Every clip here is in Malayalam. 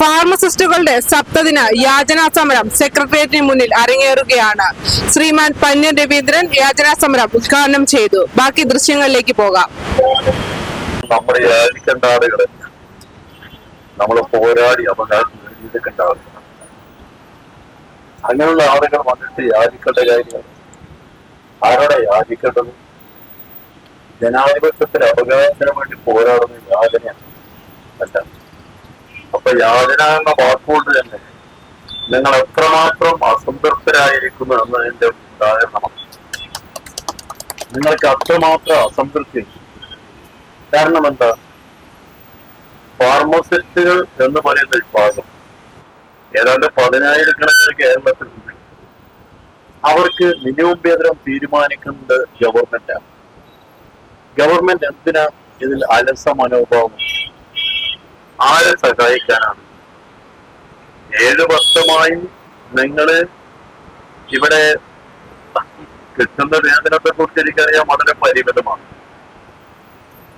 ഫാർമസിസ്റ്റുകളുടെ സപ്തദിന യാചനാ സമരം സെക്രട്ടേറിയറ്റിന് മുന്നിൽ അരങ്ങേറുകയാണ്. ശ്രീമാൻ പന്ന്യൻ രവീന്ദ്രൻ യാചനാ സമരം ഉദ്ഘാടനം ചെയ്തു. ബാക്കി ദൃശ്യങ്ങളിലേക്ക് പോകാം. നമ്മൾ യാചിക്കേണ്ട ആളുകളെ നമ്മൾ പോരാടി അവകാശം നേടിയെടുക്കേണ്ട ആളുകൾ അങ്ങനെയുള്ള ആളുകൾ വന്നിട്ട് യാചിക്കേണ്ട കാര്യങ്ങൾ. ആരോടെ യാചിക്കേണ്ടത്? ജനാധിപത്യത്തിന് അവകാശത്തിന് വേണ്ടി പോരാടുന്ന യാചനയാണ് അപ്പൊ യാചന വാക്കുകൊണ്ട് തന്നെ. നിങ്ങൾ എത്രമാത്രം അസംതൃപ്തരായിരിക്കുന്നു എന്നതിന്റെ ഉദാഹരണമാണ് നിങ്ങൾക്ക് അത്രമാത്രം അസംതൃപ്തി. കാരണം എന്താ? ഫാർമസിസ്റ്റുകൾ എന്ന് പറയുന്ന വിഭാഗം. ഏതാണ്ട് പതിനായിരക്കണക്കിന് കേരളത്തിലുണ്ട്. അവർക്ക് മിനിമം വേതനം തീരുമാനിക്കുന്നത് ഗവൺമെന്റാണ് ഗവൺമെന്റ് എന്തിനാ ഇതിൽ അലസ മനോഭാവം? ആരെ സഹായിക്കാനാണ്? ഏഴ് വർഷമായി നിങ്ങൾ ഇവിടെ കിട്ടുന്ന വേതനത്തെ കുറിച്ച് എനിക്കറിയാം വളരെ പരിമിതമാണ്.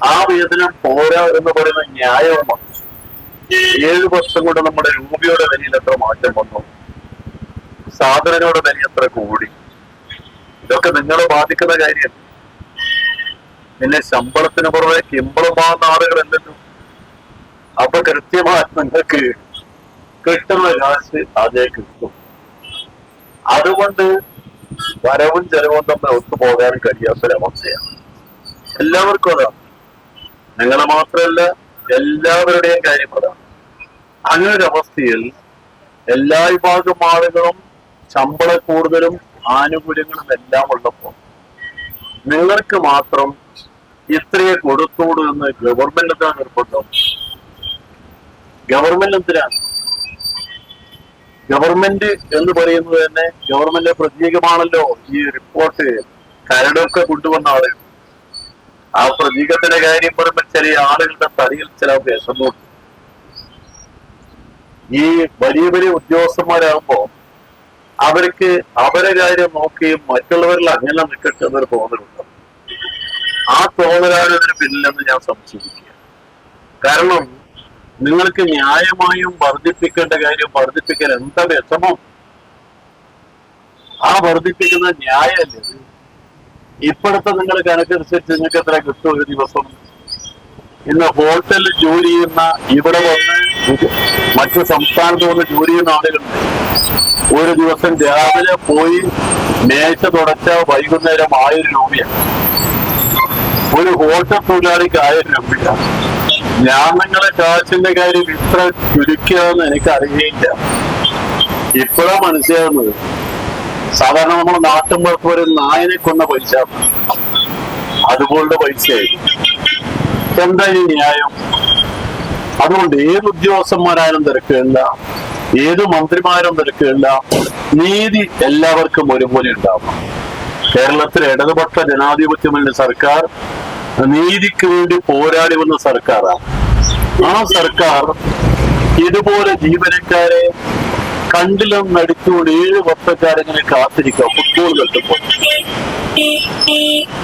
ആ വേദനം പോരാ എന്ന് പറയുന്ന ന്യായവുമാണ്. ഏഴ് വർഷം കൊണ്ട് നമ്മുടെ രൂപയുടെ വിലയിൽ എത്ര മാറ്റം വന്നു? സാധനങ്ങളുടെ വില എത്ര കൂടി? ഇതൊക്കെ നിങ്ങളെ ബാധിക്കുന്ന കാര്യം പിന്നെ ശമ്പളത്തിന് പുറമെ കിമ്പളം ആളുകൾ എന്തെങ്കിലും അപ്പൊ കൃത്യമായി നിങ്ങൾക്ക് കിട്ടുന്ന കാശ് അതേ കിട്ടും. അതുകൊണ്ട് വരവും ചെലവും തമ്മിൽ ഒത്തുപോകാൻ കഴിയാത്തൊരവസ്ഥയാണ് എല്ലാവർക്കും അതാണ്. നിങ്ങളെ മാത്രമല്ല എല്ലാവരുടെയും കാര്യം അതാണ്. അങ്ങനെ ഒരു അവസ്ഥയിൽ എല്ലാ വിഭാഗം ആളുകളും ശമ്പള കൂടുതലും ആനുകൂല്യങ്ങളും എല്ലാം ഉള്ളപ്പോൾ നിങ്ങൾക്ക് മാത്രം ഇത്രയെ കൊടുത്തോളൂ എന്ന് ഗവൺമെന്റ് നിർബന്ധം? ഗവൺമെന്റ് എന്തിനാണ് ഗവൺമെന്റ് എന്ന് പറയുന്നത് തന്നെ ഗവൺമെന്റ് പ്രതീകമാണല്ലോ ഈ റിപ്പോർട്ട് കരടൊക്കെ കൊണ്ടുവന്ന ആളുകൾ ആ പ്രതീകത്തിന്റെ കാര്യം പറയുമ്പോൾ ചില ആളുകളുടെ തലയിൽ ചില വിഷമമുണ്ട് ഈ വലിയ വലിയ ഉദ്യോഗസ്ഥന്മാരാകുമ്പോ അവർക്ക് അവരെ കാര്യം നോക്കുകയും മറ്റുള്ളവരിൽ അങ്ങനെ നിൽക്കട്ടെ എന്നൊരു തോന്നലുണ്ട് ആ തോന്നലാണ് ഇതിന് പിന്നിലെന്ന് ഞാൻ സംശയിക്കുക കാരണം നിങ്ങൾക്ക് ന്യായമായും വർദ്ധിപ്പിക്കേണ്ട കാര്യം വർദ്ധിപ്പിക്കാൻ എന്താ വിഷമം? ആ വർദ്ധിപ്പിക്കുന്ന ന്യായമല്ലേ? ഇപ്പോഴത്തെ നിങ്ങൾ കണക്കനുസരിച്ച് നിങ്ങൾക്ക് എത്ര കിട്ടും ഒരു ദിവസം? ഇന്ന് ഹോട്ടലിൽ ജോലി ചെയ്യുന്ന ഇവിടെ വന്ന് മറ്റു സംസ്ഥാനത്ത് വന്ന് ജോലി ചെയ്യുന്ന ആളുകളുണ്ട്. ഒരു ദിവസം രാവിലെ പോയി മേശ തുടച്ച വൈകുന്നേരം ആയിരം രൂപയാണ് ഒരു ഹോട്ടൽ തൊഴിലാളിക്ക് ആയിരം രൂപയാണ് ഞാൻ നിങ്ങളെ കാശിന്റെ കാര്യം ഇത്ര ചുരുക്കിയതെന്ന് എനിക്ക് അറിയില്ല ഇപ്പോഴാ മനസ്സിലാവുന്നത്. സാധാരണ നമ്മൾ നാട്ടും പുറത്ത് ഒരു നായനെ കൊണ്ട പൈസ. അതുപോലുള്ള പൈസയായി. എന്താ ഈ ന്യായം? അതുകൊണ്ട് ഏത് ഉദ്യോഗസ്ഥന്മാരായാലും തിരക്കുകയില്ല ഏത് മന്ത്രിമാരും തിരക്കുകയില്ല നീതി എല്ലാവർക്കും ഒരുപോലെ ഉണ്ടാവണം കേരളത്തിലെ ഇടതുപക്ഷ ജനാധിപത്യ സർക്കാർ നീതിക്ക് വേണ്ടി പോരാടി വന്ന സർക്കാരാണ്. ആ സർക്കാർ ഇതുപോലെ ജീവനക്കാരെ കണ്ടിലും നടിച്ചുകൊണ്ട് ഏഴ് വർഷക്കാരെങ്ങനെ കാത്തിരിക്കുക. ഫുട്ബോൾ കെട്ടുമ്പോൾ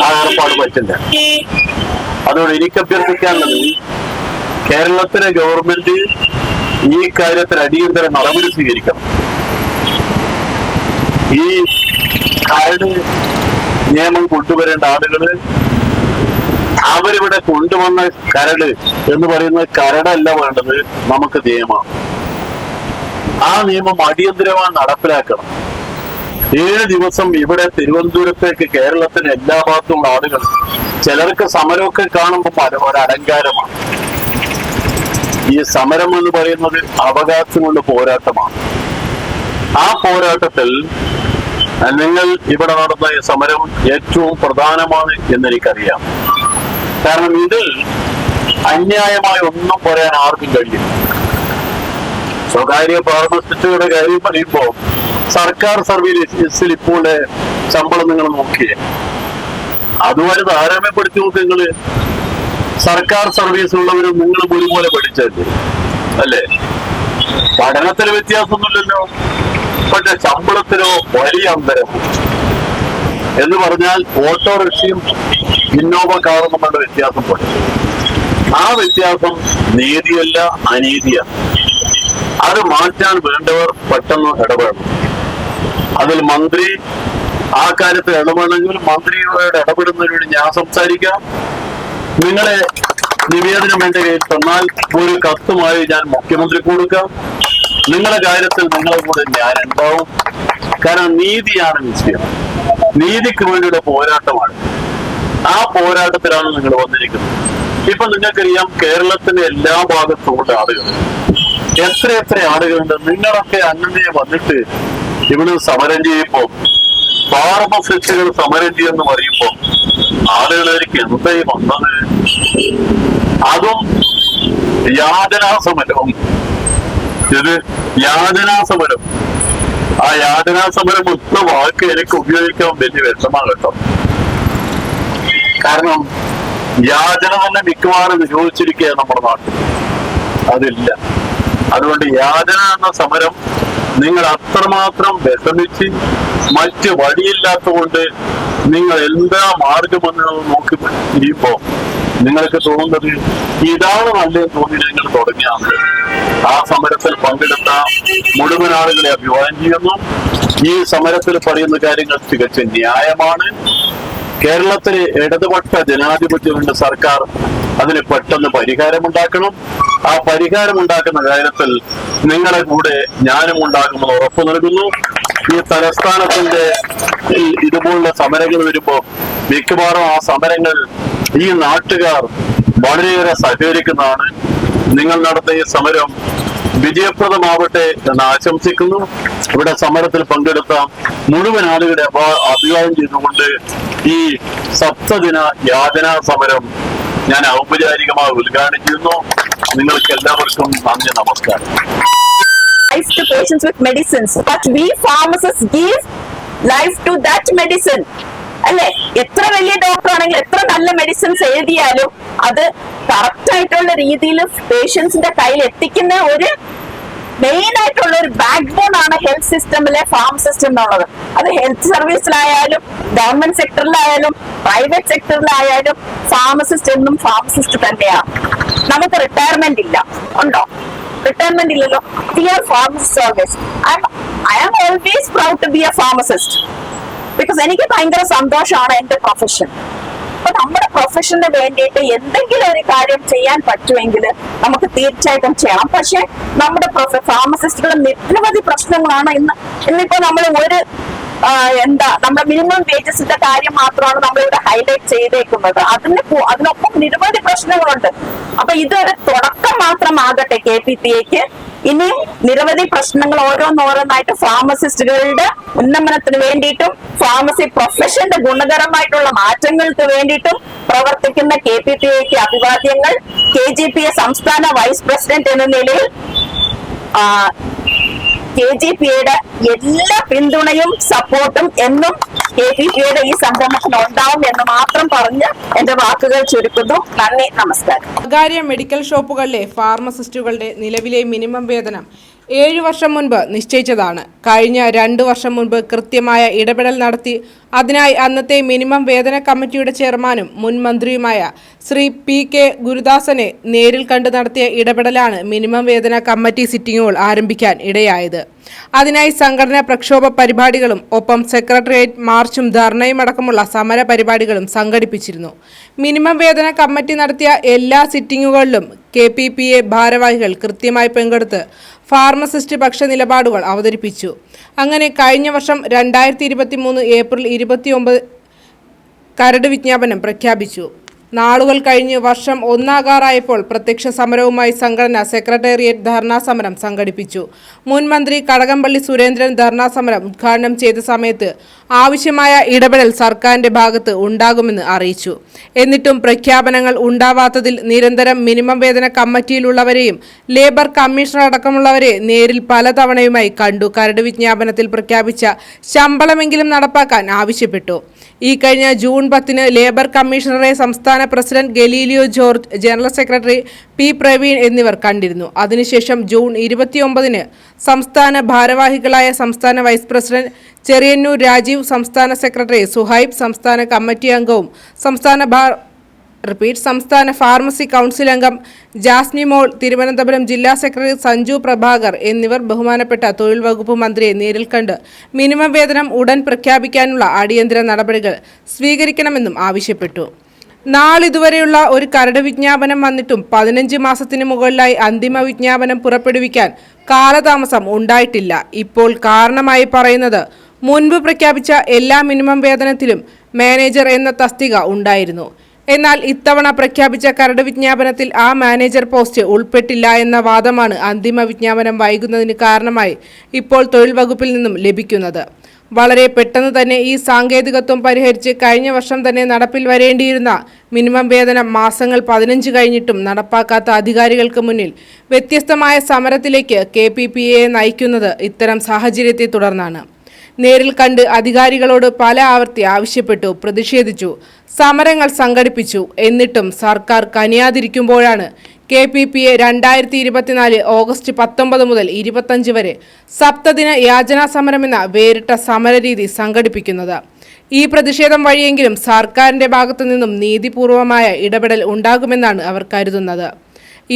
ആ ഏർപ്പാട് പറ്റില്ല. അതുകൊണ്ട് എനിക്ക് അഭ്യർത്ഥിക്കാനുള്ളത് കേരളത്തിലെ ഗവൺമെന്റ് ഈ കാര്യത്തിൽ അടിയന്തര നടപടി സ്വീകരിക്കണം. ഈ കാർഡ് നിയമം കൊണ്ടുവരേണ്ട ആളുകൾ അവരിവിടെ കൊണ്ടുവന്ന കരട് എന്ന് പറയുന്ന കരടല്ല വേണ്ടത് നമുക്ക് നിയമമാണ്. ആ നിയമം അടിയന്തരമായി നടപ്പിലാക്കണം. ഏഴ് ദിവസം ഇവിടെ തിരുവനന്തപുരത്തേക്ക് കേരളത്തിന് എല്ലാ ഭാഗത്തുമുള്ള ആളുകൾ ചിലർക്ക് സമരമൊക്കെ കാണുമ്പോൾ ഒരു- ഒരു അലങ്കാരമാണ്. ഈ സമരം എന്ന് പറയുന്നത് അവകാശങ്ങളുടെ പോരാട്ടമാണ്. ആ പോരാട്ടത്തിൽ നിങ്ങൾ ഇവിടെ നടന്ന സമരം ഏറ്റവും പ്രധാനമാണ് എന്നെനിക്കറിയാം കാരണം ഇതിൽ അന്യായമായി ഒന്നും പറയാൻ ആർക്കും കഴിയും സ്വകാര്യ ഫാർമസിസ്റ്റുകളുടെ കാര്യം പറയുമ്പോൾ സർക്കാർ സർവീസിൽ ഇപ്പോൾ ശമ്പളം നിങ്ങൾ നോക്കിയേ. അതുപോലെ താരതമ്യപ്പെടുത്തി നോക്ക് നിങ്ങൾ. സർക്കാർ സർവീസ് സർവീസിലുള്ളവരും നിങ്ങളും ഒരുപോലെ പഠിച്ചല്ലേ? അല്ലേ? പഠനത്തിൽ വ്യത്യാസമൊന്നുമില്ലല്ലോ. പക്ഷെ ശമ്പളത്തിലോ വലിയ അന്തരം എന്ന് പറഞ്ഞാൽ ഓട്ടോറിക്ഷയും ഇന്നോവ കാറും തമ്മിലുള്ള വ്യത്യാസം പഠിച്ചു ആ വ്യത്യാസം നീതിയല്ല അനീതിയാണ്. അത് മാറ്റാൻ വേണ്ടവർ പെട്ടെന്ന് ഇടപെടണം. അതിൽ മന്ത്രി ആ കാര്യത്തിൽ ഇടപെടണമെങ്കിൽ മന്ത്രിയോട് ഇടപെടുന്നതിനോട് ഞാൻ സംസാരിക്കാം. നിങ്ങളെ നിവേദനം എന്റെ കയ്യിൽ തന്നാൽ ഒരു കത്തുമായി ഞാൻ മുഖ്യമന്ത്രി കൊടുക്കാം. നിങ്ങളുടെ കാര്യത്തിൽ നിങ്ങളെ കൂടെ ഞാൻ ഉണ്ടാവും. കാരണം നീതിയാണ് വിഷയം. നീതിക്ക് വേണ്ടിയുള്ള പോരാട്ടമാണ്. ആ പോരാട്ടത്തിലാണ് നിങ്ങൾ വന്നിരിക്കുന്നത്. ഇപ്പൊ നിങ്ങൾക്കറിയാം കേരളത്തിന്റെ എല്ലാ ഭാഗത്തുമുള്ള ആളുകൾ. എത്ര എത്ര ആളുകളുണ്ട്. നിങ്ങളൊക്കെ അങ്ങനെ വന്നിട്ട് ഇവിടെ സമരം ചെയ്യുമ്പോ ഫാർമസിസ്റ്റുകൾ സമരം ചെയ്യുമെന്ന് പറയുമ്പോ ആളുകളിലേക്ക് എന്തായി വന്നത്? അതും യാതനാ സമരവും ഇത് യാതനാ സമരം. ആ യാതനാ സമരം ഒത്ത വാക്ക് എനിക്ക് ഉപയോഗിക്കാൻ വലിയ വിഷമാണ് കേട്ടോ. കാരണം യാചന തന്നെ മിക്കവാറും നിരോധിച്ചിരിക്കുക നമ്മുടെ നാട്ടിൽ. അതില്ല. അതുകൊണ്ട് യാചന എന്ന സമരം നിങ്ങൾ അത്രമാത്രം വിഷമിച്ച് മറ്റ് വഴിയില്ലാത്തതുകൊണ്ട് നിങ്ങൾ എന്താ മാർഗമെന്ന് നോക്കി ഇരിപ്പോ നിങ്ങൾക്ക് തോന്നുന്നത് ഇതാണ് നല്ലതെന്ന് തോന്നി നിങ്ങൾ തുടങ്ങിയാണ് ആ സമരത്തിൽ പങ്കെടുത്ത മുഴുവൻ ആളുകളെ അഭിവാദ്യം ചെയ്യുന്നു. ഈ സമരത്തിൽ പറയുന്ന കാര്യങ്ങൾ തികച്ചും ന്യായമാണ്. കേരളത്തിലെ ഇടതുപക്ഷ ജനാധിപത്യമുണ്ട് സർക്കാർ അതിന് പെട്ടെന്ന് പരിഹാരമുണ്ടാക്കണം. ആ പരിഹാരമുണ്ടാക്കുന്ന കാര്യത്തിൽ നിങ്ങളെ കൂടെ ഞാനും ഉണ്ടാകുമെന്ന് ഉറപ്പു നൽകുന്നു. ഈ തലസ്ഥാനത്തിന്റെ ഇതുപോലുള്ള സമരങ്ങൾ വരുമ്പോൾ മിക്കവാറും ആ സമരങ്ങൾ ഈ നാട്ടുകാർ വളരെയേറെ സഹകരിക്കുന്നതാണ്. നിങ്ങൾ നടത്തിയ ഈ സമരം വിജയപ്രദമാവട്ടെ എന്ന് ആശംസിക്കുന്നു. ഇവിടെ സമരത്തിൽ പങ്കെടുത്ത മുഴുവൻ ആളുകളെ അഭിവാദം ചെയ്തുകൊണ്ട് ഈ സപ്തദിന യാതനാ സമരം ഞാൻ ഔപചാരികമായി ഉദ്ഘാടനം ചെയ്യുന്നു നിങ്ങൾക്ക് എല്ലാവർക്കും നന്ദി നമസ്കാരം. Life to that medicine. അല്ലെ? എത്ര വലിയ ഡോക്ടർ ആണെങ്കിൽ എത്ര നല്ല മെഡിസിൻസ് എഴുതിയാലും അത് കറക്റ്റ് ആയിട്ടുള്ള രീതിയിൽ പേഷ്യൻസിന്റെ കയ്യിൽ എത്തിക്കുന്ന ഒരു മെയിൻ ആയിട്ടുള്ള ഒരു ബാക്ക് ബോൺ ആണ് ഹെൽത്ത് സിസ്റ്റമിലെ ഫാം സിസ്റ്റം എന്നുള്ളത്. അത് ഹെൽത്ത് സർവീസിലായാലും ഗവൺമെന്റ് സെക്ടറിലായാലും പ്രൈവറ്റ് സെക്ടറിലായാലും ഫാർമസിസ്റ്റ് എന്നും ഫാർമസിസ്റ്റ് തന്നെയാണ്. നമുക്ക് റിട്ടയർമെന്റ് ഇല്ല. ഉണ്ടോ? റിട്ടയർമെന്റ് ഇല്ലല്ലോ. We are pharmacist always I am always proud to be a pharmacist because എനിക്ക് ഭയങ്കര സന്തോഷമാണ് എന്റെ പ്രൊഫഷൻ അപ്പൊ നമ്മുടെ പ്രൊഫഷന് വേണ്ടിയിട്ട് എന്തെങ്കിലും ഒരു കാര്യം ചെയ്യാൻ പറ്റുമെങ്കിൽ നമുക്ക് തീർച്ചയായിട്ടും ചെയ്യണം. പക്ഷെ നമ്മുടെ ഫാർമസിസ്റ്റുകൾ നിരവധി പ്രശ്നങ്ങളാണ് ഇന്ന്. ഇന്നിപ്പോ നമ്മൾ ഒരു എന്താ നമ്മുടെ മിനിമം വേജസിന്റെ കാര്യം മാത്രമാണ് നമ്മൾ ഇവിടെ ഹൈലൈറ്റ് ചെയ്തേക്കുന്നത്. അതിന് അതിനൊപ്പം നിരവധി പ്രശ്നങ്ങളുണ്ട്. അപ്പൊ ഇതൊരു തുടക്കം മാത്രമാകട്ടെ കെ പി പി എക്ക് ഇനി നിരവധി പ്രശ്നങ്ങൾ ഓരോന്നോരോന്നായിട്ട് ഫാർമസിസ്റ്റുകളുടെ ഉന്നമനത്തിന് വേണ്ടിയിട്ടും ഫാർമസി പ്രൊഫഷന്റെ ഗുണകരമായിട്ടുള്ള മാറ്റങ്ങൾക്ക് വേണ്ടിയിട്ടും പ്രവർത്തിക്കുന്ന കെ പി പി എക്ക് അഭിവാദ്യങ്ങൾ കെ ജി പി എ സംസ്ഥാന വൈസ് പ്രസിഡന്റ് എന്ന നിലയിൽ കെ ജി പിയുടെ എല്ലാ പിന്തുണയും സപ്പോർട്ടും എന്നും കെ പി പിയുടെ ഈ സംരംഭത്തിന് ഉണ്ടാവും എന്ന് മാത്രം പറഞ്ഞ് എന്റെ വാക്കുകൾ ചുരുക്കുന്നു. നന്ദി നമസ്കാരം. സ്വകാര്യ മെഡിക്കൽ ഷോപ്പുകളിലെ ഫാർമസിസ്റ്റുകളുടെ നിലവിലെ മിനിമം വേതനം ഏഴു വർഷം മുൻപ് നിശ്ചയിച്ചതാണ്. കഴിഞ്ഞ രണ്ടു വർഷം മുൻപ് കൃത്യമായ ഇടപെടൽ നടത്തി അതിനായി അന്നത്തെ മിനിമം വേതന കമ്മിറ്റിയുടെ ചെയർമാനും മുൻ മന്ത്രിയുമായ ശ്രീ പി കെ ഗുരുദാസനെ നേരിൽ കണ്ട് നടത്തിയ ഇടപെടലാണ് മിനിമം വേതന കമ്മിറ്റി സിറ്റിംഗുകൾ ആരംഭിക്കാൻ ഇടയായത്. അതിനായി സംഘടനാ പ്രക്ഷോഭ പരിപാടികളും ഒപ്പം സെക്രട്ടേറിയറ്റ് മാർച്ചും ധർണയും അടക്കമുള്ള സമര പരിപാടികളും സംഘടിപ്പിച്ചിരുന്നു. മിനിമം വേതന കമ്മിറ്റി നടത്തിയ എല്ലാ സിറ്റിംഗുകളിലും കെ പി പി എ ഭാരവാഹികൾ കൃത്യമായി പങ്കെടുത്ത് ഫാർമസിസ്റ്റ് പക്ഷ നിലപാടുകൾ അവതരിപ്പിച്ചു. അങ്ങനെ കഴിഞ്ഞ വർഷം രണ്ടായിരത്തി ഇരുപത്തി മൂന്ന് ഏപ്രിൽ ഇരുപത്തിയൊമ്പത് കരട് വിജ്ഞാപനം പ്രഖ്യാപിച്ചു. നാളുകൾ കഴിഞ്ഞ് വർഷം ഒന്നാകാറായപ്പോൾ പ്രത്യക്ഷ സമരവുമായി സംഘടന സെക്രട്ടേറിയറ്റ് ധർണാ സമരം സംഘടിപ്പിച്ചു. മുൻ മന്ത്രി കടകംപള്ളി സുരേന്ദ്രൻ ധർണാ സമരം ഉദ്ഘാടനം ചെയ്ത സമയത്ത് ആവശ്യമായ ഇടപെടൽ സർക്കാരിന്റെ ഭാഗത്ത് ഉണ്ടാകുമെന്ന് അറിയിച്ചു. എന്നിട്ടും പ്രഖ്യാപനങ്ങൾ ഉണ്ടാവാത്തതിൽ നിരന്തരം മിനിമം വേതന കമ്മിറ്റിയിലുള്ളവരെയും ലേബർ കമ്മീഷണർ അടക്കമുള്ളവരെ നേരിൽ പലതവണയുമായി കണ്ടു. കരട് വിജ്ഞാപനത്തിൽ പ്രഖ്യാപിച്ച ശമ്പളമെങ്കിലും നടപ്പാക്കാൻ ആവശ്യപ്പെട്ടു. ഈ കഴിഞ്ഞ ജൂൺ പത്തിന് ലേബർ കമ്മീഷണറെ സംസ്ഥാന president Galileo George general secretary P Praveen എന്നിവർ കണ്ടിരുന്നു. അതിനുശേഷം ജൂൺ ഇരുപത്തിയൊമ്പതിന് സംസ്ഥാന ഭാരവാഹികളായ സംസ്ഥാന വൈസ് പ്രസിഡന്റ് ചെറിയന്നൂർ രാജീവ് സംസ്ഥാന സെക്രട്ടറി സുഹൈബ് സംസ്ഥാന കമ്മിറ്റി അംഗവും സംസ്ഥാന റിപ്പീറ്റ് സംസ്ഥാന ഫാർമസി കൗൺസിൽ അംഗം ജാസ്മി മോൾ തിരുവനന്തപുരം ജില്ലാ സെക്രട്ടറി സഞ്ജു പ്രഭാകർ എന്നിവർ ബഹുമാനപ്പെട്ട തൊഴിൽ വകുപ്പ് മന്ത്രിയെ നേരിൽ കണ്ട് മിനിമം വേതനം ഉടൻ പ്രഖ്യാപിക്കാനുള്ള അടിയന്തര നടപടികൾ സ്വീകരിക്കണമെന്നും ആവശ്യപ്പെട്ടു. നാളിതുവരെയുള്ള ഒരു കരട് വിജ്ഞാപനം വന്നിട്ടും പതിനഞ്ച് മാസത്തിന് മുകളിലായി അന്തിമ വിജ്ഞാപനം പുറപ്പെടുവിക്കാൻ കാലതാമസം ഉണ്ടായിട്ടില്ല. ഇപ്പോൾ കാരണമായി പറയുന്നത് മുൻപ് പ്രഖ്യാപിച്ച എല്ലാ മിനിമം വേതനത്തിലും മാനേജർ എന്ന തസ്തിക ഉണ്ടായിരുന്നു. എന്നാൽ ഇത്തവണ പ്രഖ്യാപിച്ച കരട് വിജ്ഞാപനത്തിൽ ആ മാനേജർ പോസ്റ്റ് ഉൾപ്പെട്ടില്ല എന്ന വാദമാണ് അന്തിമ വിജ്ഞാപനം വൈകുന്നതിന് കാരണമായി ഇപ്പോൾ തൊഴിൽ വകുപ്പിൽ നിന്നും ലഭിക്കുന്നത്. വളരെ പെട്ടെന്ന് തന്നെ ഈ സാങ്കേതികത്വം പരിഹരിച്ച് കഴിഞ്ഞ വർഷം തന്നെ നടപ്പിൽ വരേണ്ടിയിരുന്ന മിനിമം വേതനം മാസങ്ങൾ പതിനഞ്ച് കഴിഞ്ഞിട്ടും നടപ്പാക്കാത്ത അധികാരികൾക്ക് മുന്നിൽ വ്യത്യസ്തമായ സമരത്തിലേക്ക് കെ പി പി എ നയിക്കുന്നത് ഇത്തരം സാഹചര്യത്തെ തുടർന്നാണ്. നേരിൽ കണ്ട് അധികാരികളോട് പല ആവർത്തി ആവശ്യപ്പെട്ടു പ്രതിഷേധിച്ചു സമരങ്ങൾ സംഘടിപ്പിച്ചു എന്നിട്ടും സർക്കാർ കനിയാതിരിക്കുമ്പോഴാണ് കെ പി പി എ രണ്ടായിരത്തി ഇരുപത്തിനാല് ഓഗസ്റ്റ് പത്തൊമ്പത് മുതൽ ഇരുപത്തഞ്ച് വരെ സപ്തദിന യാചനാ സമരമെന്ന വേറിട്ട സമരരീതി സംഘടിപ്പിക്കുന്നത്. ഈ പ്രതിഷേധം വഴിയെങ്കിലും സർക്കാരിന്റെ ഭാഗത്തു നിന്നും നീതിപൂർവമായ ഇടപെടൽ ഉണ്ടാകുമെന്നാണ് അവർ കരുതുന്നത്.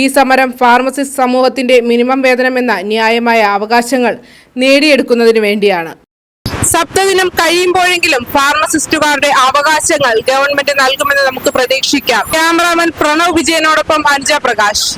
ഈ സമരം ഫാർമസിസ്റ്റ് സമൂഹത്തിന്റെ മിനിമം വേതനം എന്ന ന്യായമായ അവകാശങ്ങൾ നേടിയെടുക്കുന്നതിനു വേണ്ടിയാണ്. സപ്തദിനം കഴിയുമ്പോഴെങ്കിലും ഫാർമസിസ്റ്റുകാരുടെ അവകാശങ്ങൾ ഗവൺമെന്റ് നൽകുമെന്ന് നമുക്ക് പ്രതീക്ഷിക്കാം. ക്യാമറാമാൻ പ്രണവ് വിജയനോടൊപ്പം അനുജ പ്രകാശ്.